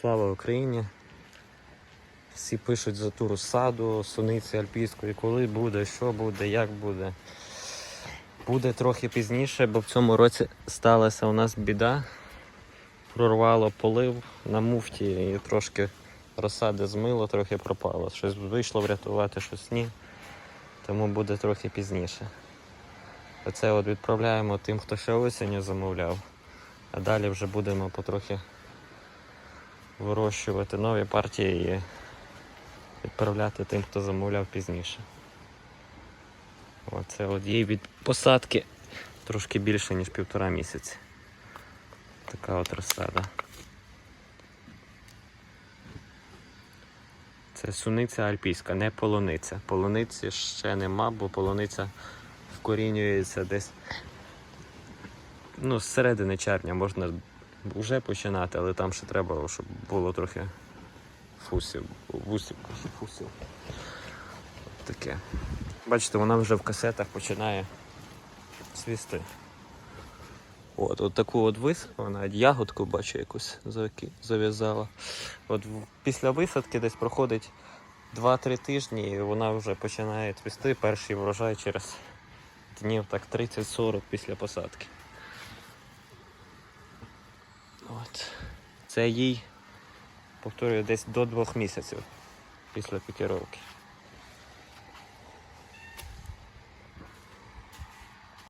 Слава Україні! Всі пишуть за ту розсаду, суниці альпійської, коли буде, що буде, як буде. Буде трохи пізніше, бо в цьому році сталася у нас біда. Прорвало полив на муфті і трошки розсади змило, трохи пропало. Щось вийшло врятувати, щось ні. Тому буде трохи пізніше. Оце от відправляємо тим, хто ще осінню замовляв. А далі вже будемо потрохи вирощувати нові партії і відправляти тим, хто замовляв пізніше. Оце от їй від посадки трошки більше, ніж півтора місяці. Така от розсада. Це суниця альпійська, не полуниця. Полуниці ще нема, бо полуниця вкорінюється десь ну, з середини червня можна вже починати, але там ще треба, щоб було трохи фусів, вусів, фусів. Таке. Бачите, вона вже в касетах починає цвісти. От, от таку от висадку, навіть ягодку бачу якусь зав'язала. От після висадки десь проходить 2-3 тижні і вона вже починає цвісти. Перший врожай через днів так 30-40 після посадки. От. Це їй, повторюю, десь до двох місяців після пікіровки.